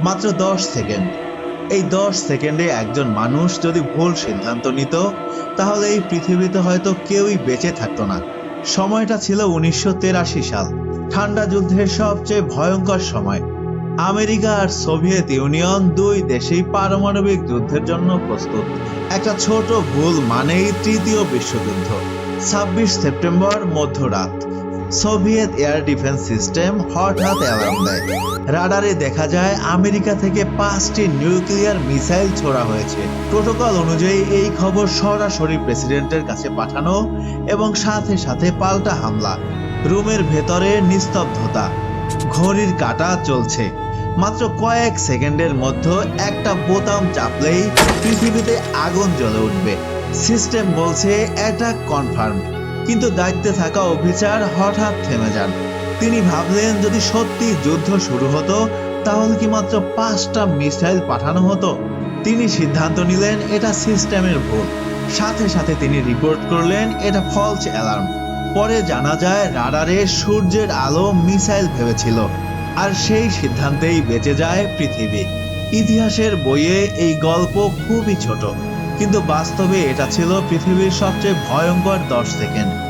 মাত্র দশ সেকেন্ড। এই দশ সেকেন্ডে একজন মানুষ যদি ভুল সিদ্ধান্ত নিত, তাহলে এই পৃথিবীতে হয়তো কেউই বেঁচে থাকতো না। সময়টা ছিল উনিশশো সাল, ঠান্ডা যুদ্ধের সবচেয়ে ভয়ঙ্কর সময়। আমেরিকা আর সোভিয়েত ইউনিয়ন দুই দেশেই পারমাণবিক যুদ্ধের জন্য প্রস্তুত। একটা ছোট ভুল মানেই তৃতীয় বিশ্বযুদ্ধ, ছাব্বিশ সেপ্টেম্বর মধ্যরাত। সোভিয়েত এয়ার ডিফেন্স সিস্টেম হঠাৎ অ্যালার্ম দেয়। রাডারে দেখা যায় আমেরিকা থেকে পাঁচটি নিউক্লিয়ার মিসাইল ছোড়া হয়েছে। প্রোটোকল অনুযায়ী এই খবর সরাসরি প্রেসিডেন্টের কাছে পাঠানো এবং সাথে সাথে পাল্টা হামলা। রুমের ভেতরে নিস্তব্ধতা। ঘড়ির কাঁটা চলছে। মাত্র কয়েক সেকেন্ডের মধ্যে একটা বোতাম চাপলেই পৃথিবীতে আগুন জ্বলে উঠবে। সিস্টেম বলছে, অ্যাটাক কনফার্ম কিন্তু দায়িত্বে থাকা অফিসার হঠাৎ থেমে যান। তিনি ভাবলেন, যদি সত্যি যুদ্ধ শুরু হতো, তাহলে কি মাত্র পাঁচটা মিসাইল পাঠানো হতো? তিনি সিদ্ধান্ত নিলেন, এটা সিস্টেমের ভুল। সাথে সাথে তিনি রিপোর্ট করলেন, এটা ফলস অ্যালার্ম পরে জানা যায়, রাডারে সূর্যের আলো মিসাইল ভেবেছিল, আর সেই সিদ্ধান্তেই বেঁচে যায় পৃথিবী। ইতিহাসের বইয়ে এই গল্প খুবই ছোট। কিন্তু বাস্তবে এটা ছিল পৃথিবীর সবচেয়ে ভয়ঙ্কর দশ সেকেন্ড।